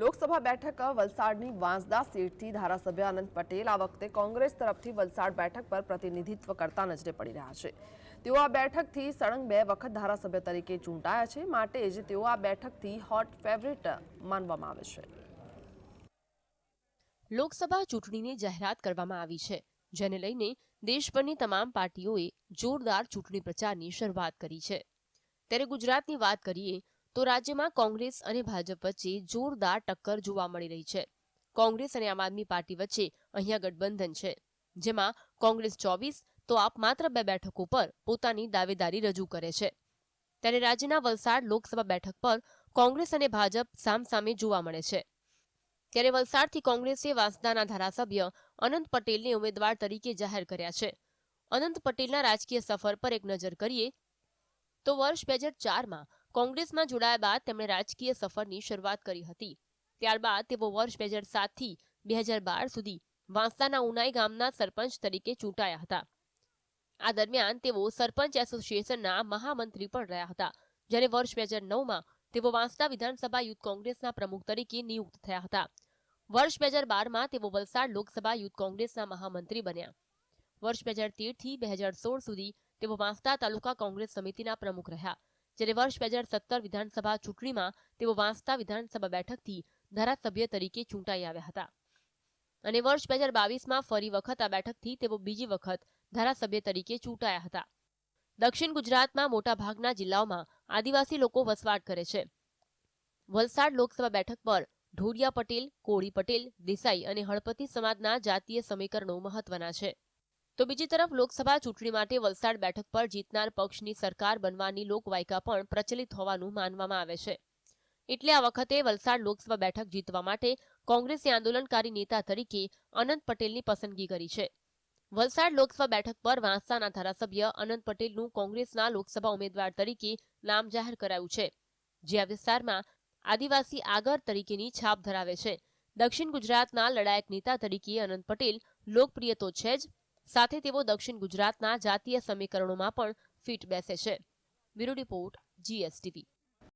લોકસભા બેઠક વલસાડની વાંસદા સીટથી ધારાસભ્ય આનંદ પટેલ આ વખતે કોંગ્રેસ તરફથી વલસાડ બેઠક પર પ્રતિનિધિત્વ કરતા નજરે પડી રહ્યા છે. તેઓ આ બેઠકથી સળંગ બે વખત ધારાસભ્ય તરીકે ચૂંટાયા છે. માટે જ તેઓ આ બેઠકથી હોટ ફેવરિટ માનવામાં આવે છે. લોકસભા ચૂંટણીની જાહેરાત કરવામાં આવી છે, જેને લઈને દેશભરની તમામ પાર્ટીઓએ જોરદાર ચૂંટણી પ્રચારની શરૂઆત કરી છે. ત્યારે ગુજરાતની વાત કરીએ તો રાજ્યમાં કોંગ્રેસ અને ભાજપ વચ્ચે જોરદાર ટક્કર જોવા મળી રહી છે. કોંગ્રેસ અને આમ આદમી પાર્ટી વચ્ચે અહીંયા ગઠબંધન છે. જેમાં કોંગ્રેસ ચોવીસ, તો આપ માત્ર બે બેઠકો પર પોતાની દાવેદારી રજૂ કરે છે. ત્યારે રાજ્યના વલસાડ લોકસભા બેઠક પર કોંગ્રેસ અને ભાજપ સામસામે જોવા મળે છે. ત્યારે વલસાડથી કોંગ્રેસે વાંસદાના ધારાસભ્ય અનંત પટેલને ઉમેદવાર તરીકે જાહેર કર્યા છે. અનંત પટેલના રાજકીય સફર પર એક નજર કરીએ, તો વર્ષ બે હજાર ચારમાં કોંગ્રેસમાં જોડાયા બાદ તેમણે રાજકીય સફરની શરૂઆત કરી હતી. ત્યારબાદ તેઓ વર્ષ બે હજાર સાતથી બે હજાર બાર સુધી વાંસદાના ઉનાઈ ગામના સરપંચ તરીકે ચૂંટાયા હતા. આ દરમિયાન તેઓ સરપંચ એસોસિએશનના મહામંત્રી પણ રહ્યા હતા, જ્યારે વર્ષ બે હજાર નવમાં તેઓ વાંસદા વિધાનસભા યુથ કોંગ્રેસના પ્રમુખ તરીકે નિયુક્ત થયા હતા. વર્ષ બે હજાર બારમાં તેઓ વલસાડ લોકસભા યુથ કોંગ્રેસના મહામંત્રી બન્યા. વર્ષ બે હજાર તેરથી બે હજાર સોળ સુધી તેઓ વાંસદા તાલુકા કોંગ્રેસ સમિતિના પ્રમુખ રહ્યા. જ્યારે વર્ષ બે હજાર સત્તર વિધાનસભા ચૂંટણીમાં તેઓ વાંસદા વિધાનસભા બેઠકથી ધારાસભ્ય તરીકે ચૂંટાઈ આવ્યા હતા. અને વર્ષ બે હજાર બાવીસમાં ફરી વખત આ બેઠકથી તેઓ બીજી વખત ધારાસભ્ય તરીકે ચૂંટાયા હતા. દક્ષિણ ગુજરાતમાં મોટાભાગના જિલ્લાઓમાં આદિવાસી લોકો વસવાટ કરે છે. વલસાડ લોકસભા બેઠક પર ઢોરિયા પટેલ, કોળી પટેલ, દેસાઈ અને હળપતિ સમાજના જાતીય સમીકરણો મહત્વના છે. તો બીજી તરફ લોકસભા ચૂંટણી માટે વલસાડ બેઠક પર જીતનાર પક્ષની સરકાર બનવાની લોકવાયકા પણ પ્રચલિત હોવાનું માનવામાં આવે છે. એટલે આ વખતે વલસાડ લોકસભા બેઠક જીતવા માટે કોંગ્રેસે આંદોલનકારી નેતા તરીકે અનંત પટેલની પસંદગી કરી છે. વલસાડ લોકસભા બેઠક પર વાંસદાના ધારાસભ્ય અનંત પટેલનું કોંગ્રેસના લોકસભા ઉમેદવાર તરીકે નામ જાહેર કરાયું છે, જે આ વિસ્તારમાં આદિવાસી આગર તરીકેની છાપ ધરાવે છે. દક્ષિણ ગુજરાતના લડાયક નેતા તરીકે અનંત પટેલ લોકપ્રિય તો છે જ સાથે તેઓ દક્ષિણ ગુજરાતના જાતીય સમીકરણોમાં પણ ફિટ બેસે છે. Bureau report GSTV